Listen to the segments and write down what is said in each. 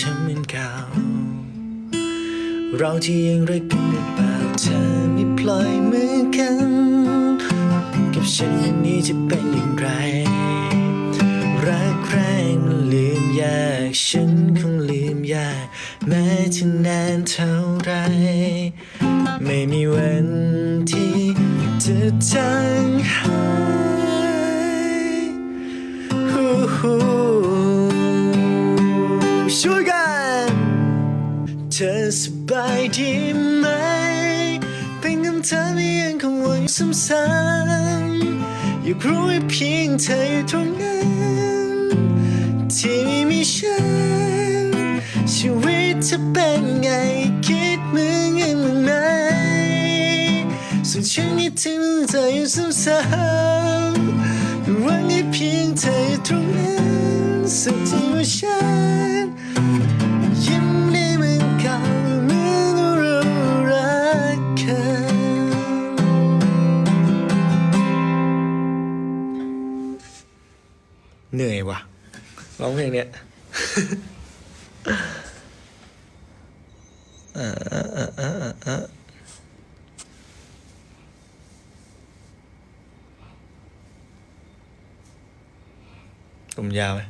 ทำเหมือนเก่า เราที่ยังรักกันหรือเปล่าเธอไม่ปล่อยมือกัน กับฉันวันนี้จะเป็นอย่างไร รักแรกมันลืมยาก ฉันคงลืมยาก แม้จะนานเท่าไร ไม่มีวันที่จะจาง สบายดีไหม เป็นคำถามที่ยังคงวนซ้ำๆอยากรู้ว่าเพียงเธออยู่ตรงนั้นที่ไม่มีฉัน ชีวิตจะเป็นไงคิดเหมือนกันมั้างไหมส่วนฉันนี่ถึงเธออยู่ซ้ำๆหวังให้เพียงเธออยู่ตรงนั้นสุดที่ว่าฉัน องเพลงเนี้ยเออเออเออเออเออผมยาวไหม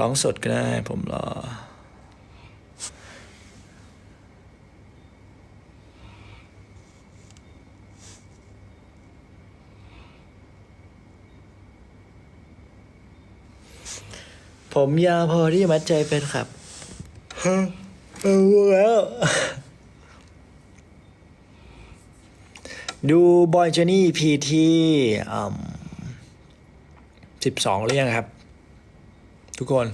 ร้องสดก็ได้ ผมรอ ผมยาวพอที่จะมัดใจแฟนคลับฮะเอาแล้ว ดูบอยเจนี่พีที่สิบสองหรือยังครับ ทุกคน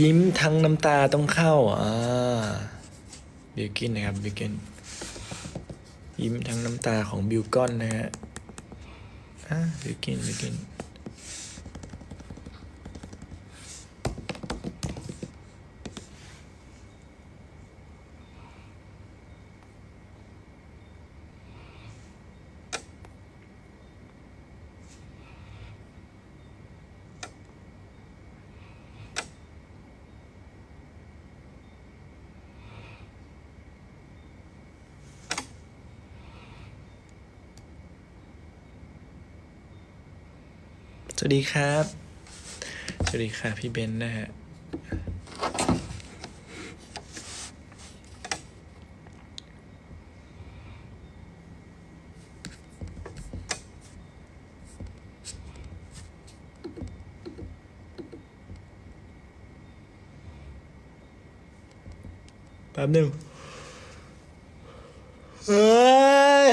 ยิ้มทั้งน้ำตาต้องเข้า อ่า บิวกินนะครับ บิวกิน ยิ้มทั้งน้ำตาของบิวก้อนนะฮะ อ่าบิวกิน บิวกิน วัสดีครับ สวัสดีครับพี่เบนซ์นะฮะแป๊บหนึ่งเฮ้ย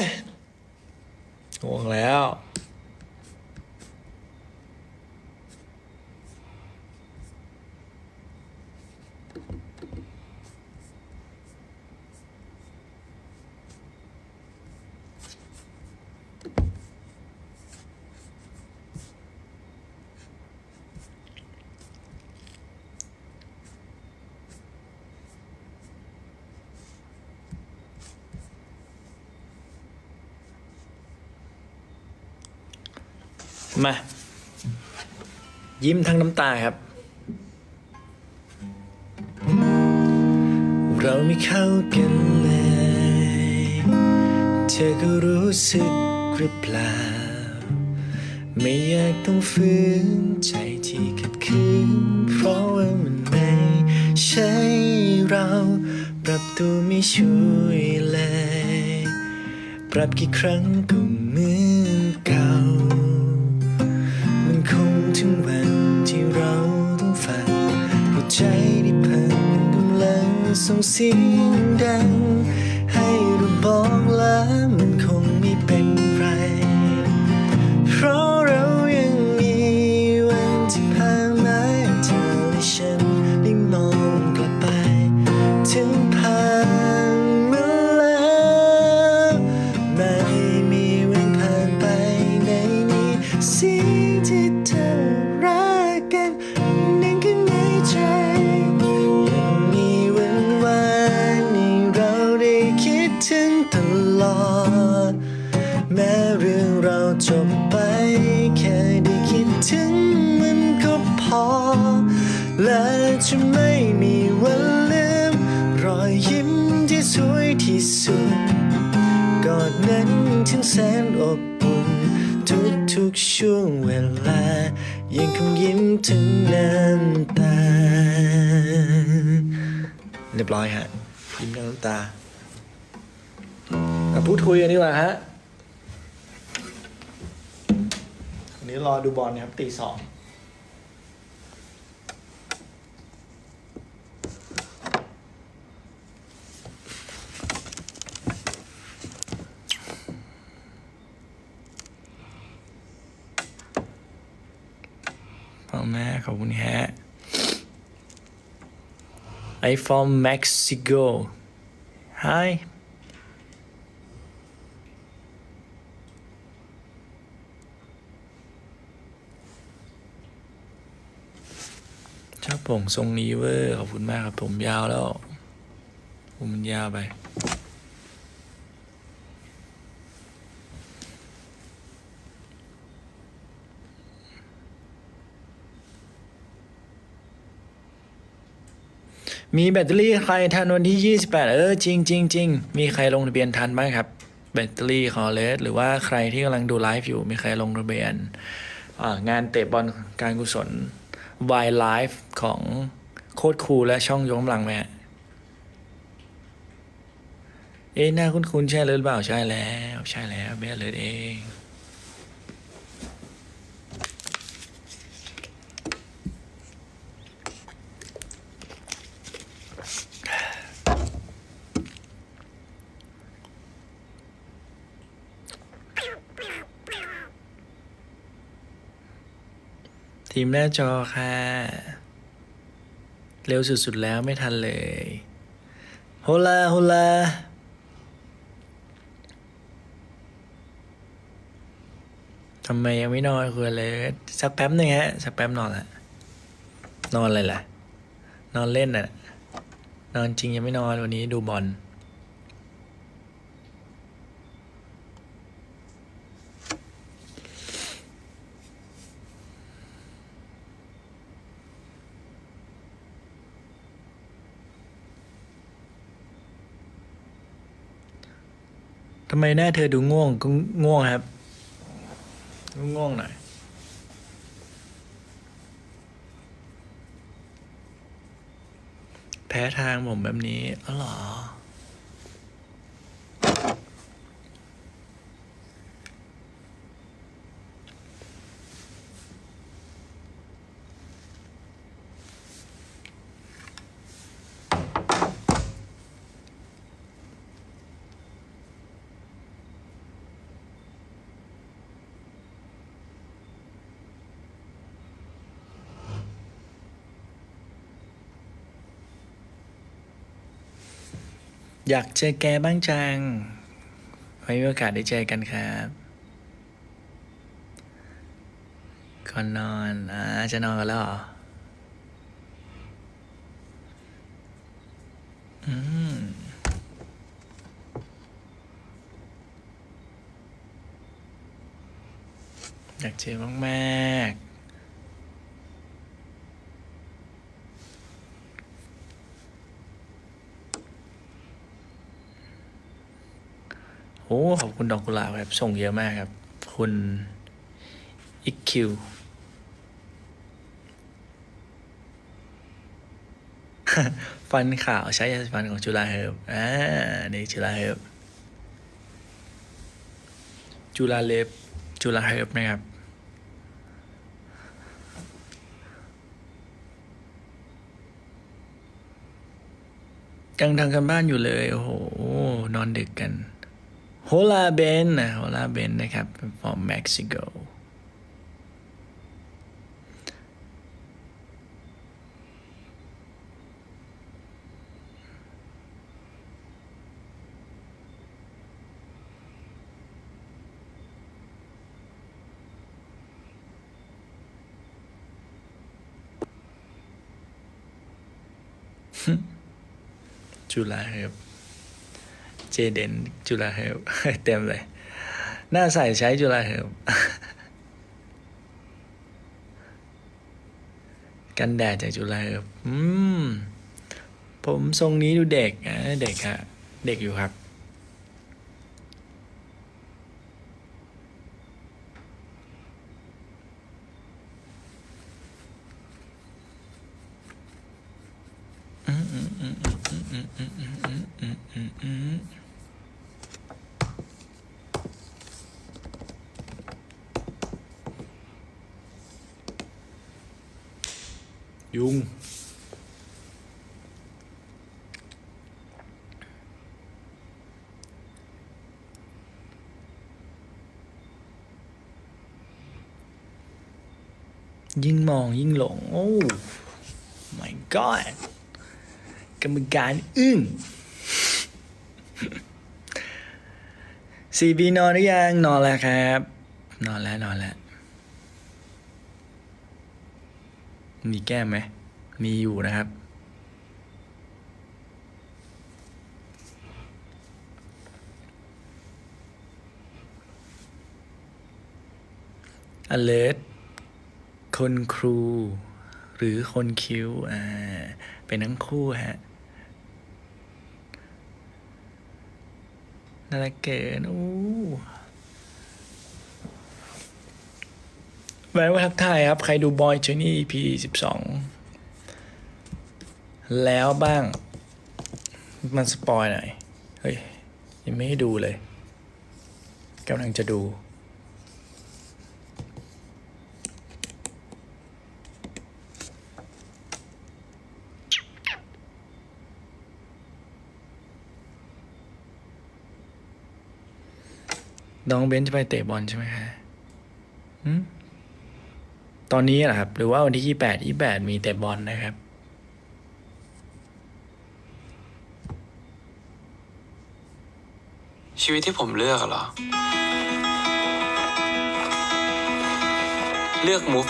ง่วงแล้ว มา ยิ้มทั้งน้ำตาครับ เราไม่เข้ากันเลย เธอก็รู้สึกหรือเปล่า ไม่อยากต้องฝืนใจที่ขัดขืนเพราะว่ามันไม่ใช่เรา ปรับตัวไม่ช่วยเลย ปรับกี่ครั้งก็ ส่งเสียงดังให้ราบอ ช่วงเวลา ยังคงยิ้มถึงน้ำตา เรียบร้อยฮะ ยิ้มทั้งน้ำตามาพูดคุยกันดีกว่าฮะวันนี้รอดูบอลนะครับตีสอง ขอบคุณฮะ I from Mexico Hi ชอบผมทรงนี้เวอร์ขอบคุณมากครับ ผมยาวแล้ว ผมมันยาวไป มีแบตเตอรี่ใครทันวันที่ 28 เออจริงจริงจริงมีใครลงทะเบียนทันบ้างครับ แบตเตอรี่คอเลสหรือว่าใครที่กำลังดูไลฟ์อยู่มีใครลงทะเบียนงานเตะบอลการกุศล Y Live ของโคตรคูและช่องยกกำลังไหมเอ๊ะหน้าคุ้นๆใช่หรือเปล่าใช่แล้ว ใช่แล้วเบสเลยเอง ทีมหน้าจอค่ะ เร็วสุดๆแล้วไม่ทันเลยโฮลาโฮลาทำไมยังไม่นอนคุณเลย สักแป๊บหนึ่งฮะ สักแป๊บนอนละนอนอะไรล่ะ นอนเล่นน่ะ นอนจริงยังไม่นอนวันนี้ดูบอล ทำไมหน้าเธอดูง่วงก็ง่วงครับง่วงหน่อย แพ้ทางผมแบบนี้อ๋อเหรอ อยากเจอแกบ้างจัง ไว้มีโอกาสได้เจอกันครับก่อนนอนอ่าจะนอนกันแล้วเหรอ อืม อยากเจอมากๆ อ้ขอบคุณดอกกุหลาบครับ ส่งเยอะมากครับ คุณอิกคิวฟันขาวใช้ยาสีฟันของจุฬาเฮิร์บอ่า นี่จุฬาเฮิร์บจุฬาเล็บจุฬาเฮิร์บนะครับ ยังทำกันบ้านอยู่เลย โอ้โห นอนดึกกัน โฮลาเบนนะโฮลาเบนนะครับ from Mexico จุฬาเฮิร์บ เจเดนจุฬาเฮิร์บเต็มเลย หน้าใสใช้จุฬาเฮิร์บกันแดดจากจุฬาเฮิร์บอืม ผมทรงนี้ดูเด็กอะเด็กฮะเด็กอยู่ครับ ยุง ยิ่งมองยิ่งหลง โอ้ my god กรรมการอึ้งซีบีนอนหรือยัง นอนแล้วครับ นอนแล้วนอนแล้ว มีแก้มไหม มีอยู่นะครับ alert คนครู หรือคนคิ้วอ่าเป็นทั้งคู่ฮะน่ารักเกินอู้แวะว่าทักทายครับ ใครดูบอยเจนี่ EP สิบสองแล้วบ้าง มันสปอยหน่อย เฮ้ย ยังไม่ให้ดูเลยกำลังจะดู น้องเบนจะไปเตะบอลใช่ไหมคะหืมตอนนี้เหรอครับ หรือว่าวันที่ยี่แปดยี่แปดมีเตะบอลนะครับ ชีวิตที่ผมเลือกอะเหรอ เลือกมุก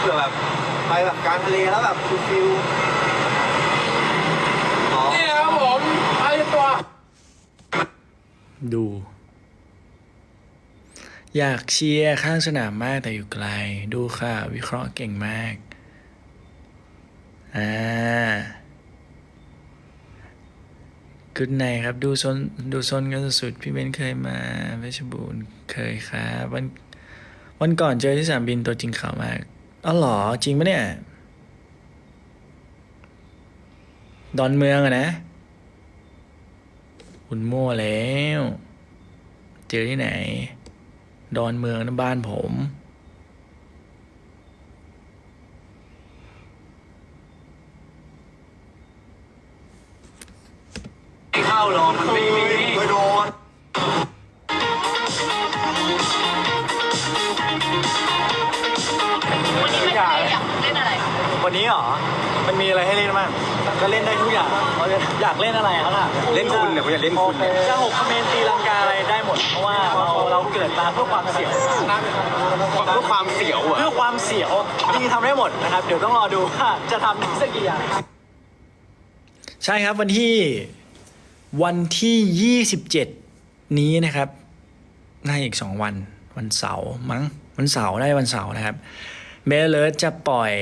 เผื่อแบบไปแบบกลางทะเลแล้วแบบฟิลๆอ๋อ นี่ครับผมไอ้ตัว ดู อยากเชียร์ข้างสนามมากแต่อยู่ไกล ดูค่ะ วิเคราะห์เก่งมาก อ่ากุดไนครับ ดูซนดูซนกันสุดๆพี่เบนเคยมาเพชรบูรณ์เคยครับวันวันก่อนเจอที่สนามบินตัวจริงขาวมากอ๋อหรอ จริงปะเนี่ย ดอนเมืองอะนะ คุณมั่วแล้ว เจอที่ไหน ดอนเมืองนั่นบ้านผม เข้าหรอกมันไม่มีเคยโดนวันนี้ไม่ได้อยากเล่นอะไรวันนี้เหรอ มันมีอะไรให้เล่นบ้างก็เล่นได้ทุกอย่างอยากเล่นอะไรครับล่ะเล่นคุณเนี่ยผมอยากเล่นคุณเนี่ย จะหกคอมเมนต์ตีลังกาอะไรได้หมด เพราะว่าเราเราเกิดมาเพื่อความเสียวเพื่อความเสียวอะเพื่อความเสียวจริงๆทำได้หมดนะครับ เดี๋ยวต้องรอดูว่าจะทำได้สักกี่อย่าง ใช่ครับวันที่วันที่ยี่สิบเจ็ดนี้นะครับน่าอีกสองวัน วันเสาร์มั้งวันเสาร์ได้วันเสาร์นะครับเบลเลอร์จะปล่อย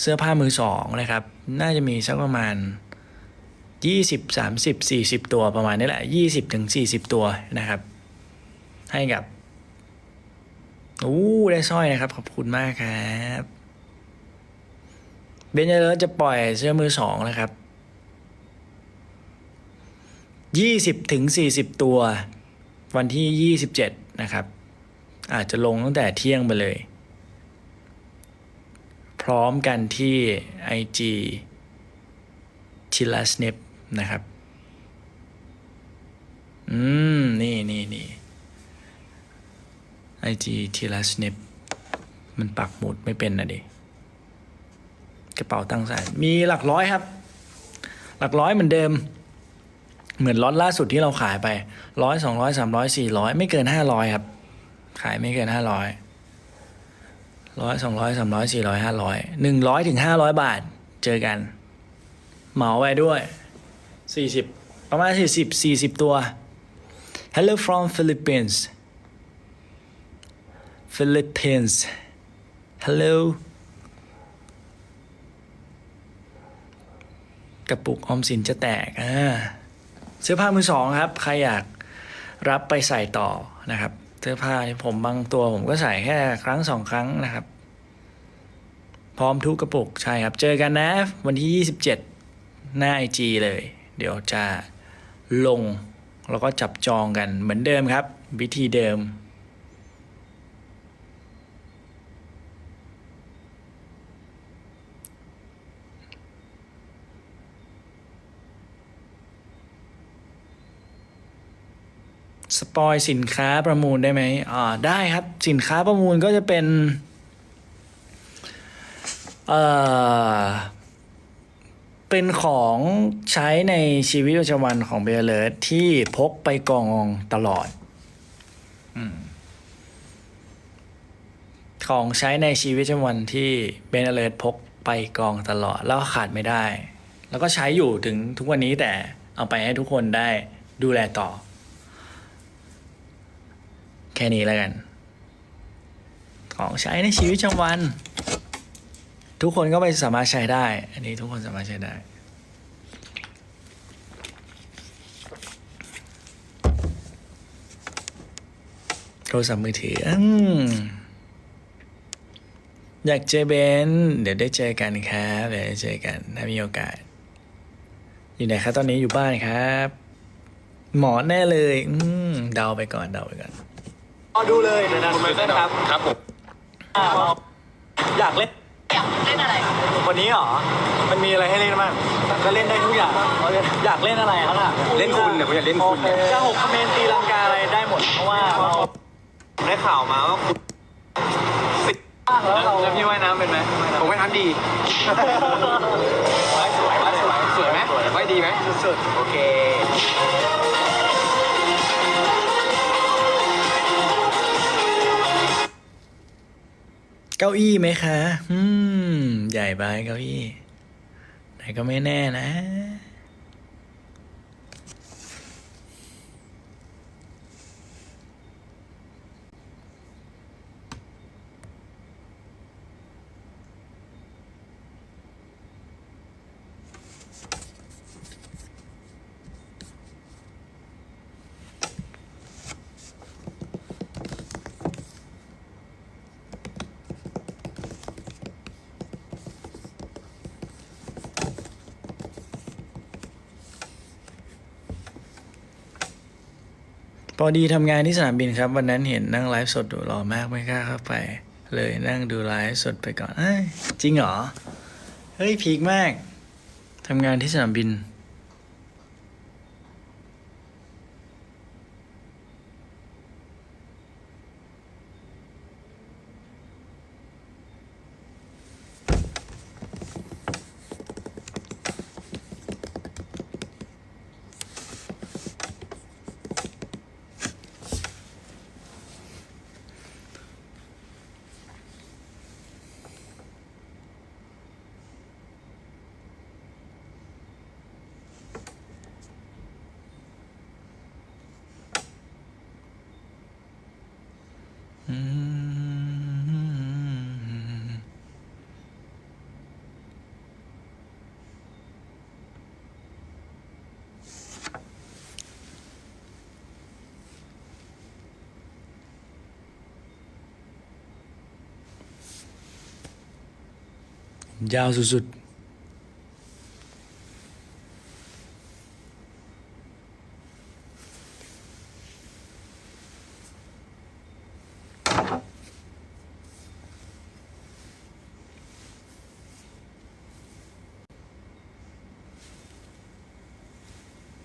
เสื้อผ้ามือสองนะครับ น่าจะมีสักประมาณยี่สิบสามสิบสี่สิบตัวประมาณนี้แหละยี่สิบถึงสี่สิบตัวนะครับ ให้กับอู้ได้สร้อยนะครับ ขอบคุณมากครับเบนเเลอร์จะปล่อยเสื้อมือสองนะครับยี่สิบถึงสี่สิบตัว วันที่ยี่สิบเจ็ดนะครับ อาจจะลงตั้งแต่เที่ยงไปเลย พร้อมกันที่ IG ชิล a สเนปนะครับ อืม นี่นี่นี่ IG ชิล a สเนปมันปักหมุดไม่เป็นนะดิ กระเป๋าตังค์ใส่มีหลักร้อยครับ หลักร้อยเหมือนเดิม เหมือนล็อตล่าสุดที่เราขายไปร้อยสองร้อยสามร้อยสี่ร้อยไม่เกินห้าร้อยครับ ขายไม่เกินห้าร้อย ร้อยสองร้อยสามร้อยสี่ร้อยห้าร้อยหนึ่งร้อยถึงห้าร้อยบาท เจอกัน เหมาไปด้วยสี่สิบประมาณสี่สิบสี่สิบตัว Hello from Philippines Philippines Hello กระปุกออมสินจะแตกอ่าเสื้อผ้ามือสองครับ ใครอยากรับไปใส่ต่อนะครับ เสื้อผ้าผมบางตัวผมก็ใส่แค่ครั้งสองครั้งนะครับ พร้อมทุกกระปุกใช่ครับ เจอกันนะ วันที่ 27 หน้าไอจีเลย เดี๋ยวจะลงแล้วก็จับจองกันเหมือนเดิมครับ วิธีเดิม สปอยสินค้าประมูลได้ไหมอ่าได้ครับสินค้าประมูลก็จะเป็นเอ่อเป็นของใช้ในชีวิตประจำวันของเบลเลอร์ที่พกไปกองตลอดอมของใช้ในชีวิตประจำวันที่เบลเลอร์พกไปกองตลอด แล้วก็ขาดไม่ได้ แล้วก็ใช้อยู่ถึงทุกวันนี้แต่เอาไปให้ทุกคนได้ดูแลต่อ แค่นี้แล้วกัน ของใช้ในชีวิตประจำวัน ทุกคนก็ไปสามารถใช้ได้ อันนี้ทุกคนสามารถใช้ได้ โทรศัพท์มือถืออืมอยากเจอเบน เดี๋ยวได้เจอกันครับเดี๋ยวได้เจอกันถ้ามีโอกาส อยู่ไหนครับตอนนี้อยู่บ้านครับ หมอแน่เลย อืมเดาไปก่อนเดาไปก่อน รอดูเลยเดี๋ยวนะคุณไมเคิลครับครับผมอ่าอยากเล่นอยากเล่นอะไร วันนี้เหรอ มันมีอะไรให้เล่นบ้างก็เล่นได้ทุกอย่างอยากเล่นอะไรครับล่ะเล่นคุณเนี่ยผมอยากเล่นคุณเนี่ยจะหกคอมเมนต์ตีลังกาอะไรได้หมด เพราะว่าเราได้ข่าวมาว่าคุณสิบแล้วเราแล้วพี่ว่ายน้ำเป็นไหมผมว่ายน้ำดีว่ายสวยว่ายสวยสวยไหมว่ายดีไหมสุดๆโอเค เก้าอี้ไหมคะ อืม ใหญ่ไปเก้าอี้ แต่ก็ไม่แน่นะ พ อดีทำงานที่สนามบินครับ วันนั้นเห็นนั่งไลฟ์สดดูรอมากไม่กล้าเข้าไป เลยนั่งดูไลฟ์สดไปก่อนอจริงเหรอ เฮ้ยพีคมากทำงานที่สนามบิน ยาวสุดๆ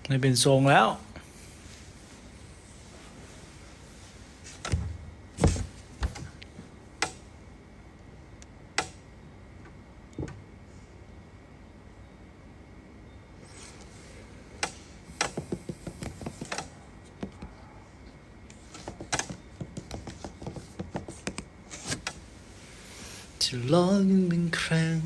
ไม่เป็นทรงแล้ว จะลองกันเป็นครั้ง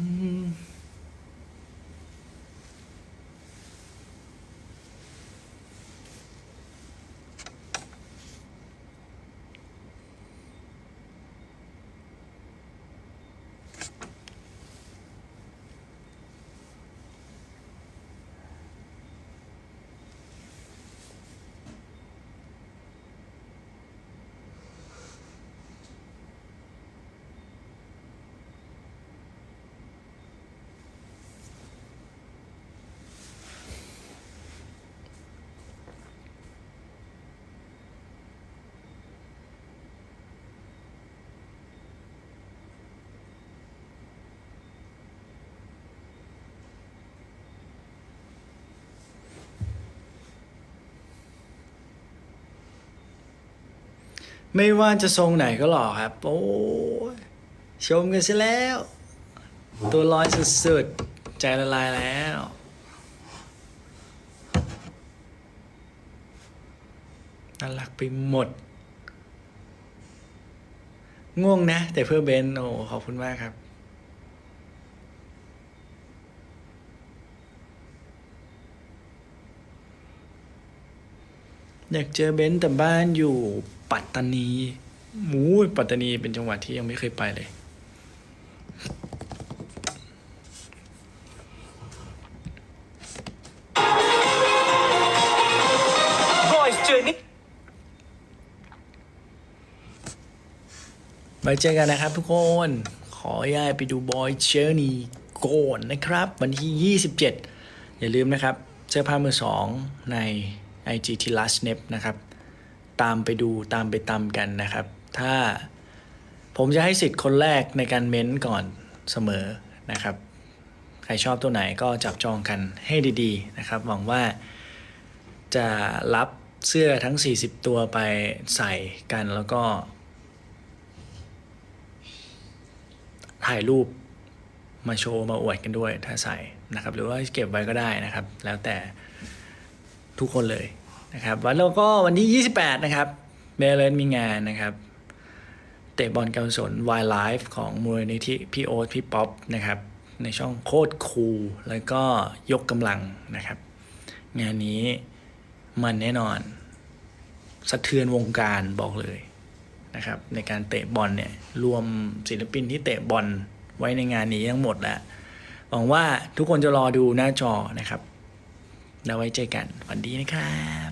ไม่ว่าจะทรงไหนก็หล่อครับ โอ้ยชมกันซะแล้ว ตัวลอยสุดๆ ใจละลายแล้ว น่ารักไปหมด ง่วงนะ แต่เพื่อเบน โอ้ขอบคุณมากครับ อยากเจอเบนแต่บ้านอยู่ ปัตตานีหมูปัตตานีเป็นจังหวัดที่ยังไม่เคยไปเลย Boys Journey ไว้เจอกันนะครับทุกคน ขอย้ายไปดูบอยเชอร์นี่ก่อนนะครับ วันที่ 27 อย่าลืมนะครับ เสื้อผ้ามือสองใน IG t l a s n e p นะครับ ตามไปดูตามไปตามกันนะครับ ถ้าผมจะให้สิทธิ์คนแรกในการเม้นต์ก่อนเสมอนะครับ ใครชอบตัวไหนก็จับจองกันให้ดีๆนะครับ หวังว่าจะรับเสื้อทั้ง 40 ตัวไปใส่กันแล้วก็ ถ่ายรูปมาโชว์มาอวดกันด้วยถ้าใส่นะครับ หรือว่าเก็บไว้ก็ได้นะครับ แล้วแต่ทุกคนเลย นะครับแล้วก็วันที่ 28 นะครับเมลเลนมีงานนะครับ เตะบอลการกุศลวายไลฟ์ของมูลนิธิพี่โอ๊ตพี่ป๊อปนะครับ ในช่องโคตรคูลแล้วก็ยกกำลังนะครับ งานนี้มันแน่นอน สะเทือนวงการบอกเลยนะครับ ในการเตะบอลเนี่ย รวมศิลปินที่เตะบอลไว้ในงานนี้ทั้งหมดแล้วหวังว่าทุกคนจะรอดูหน้าจอนะครับ แล้วไว้เจอกันฝันดีนะครับ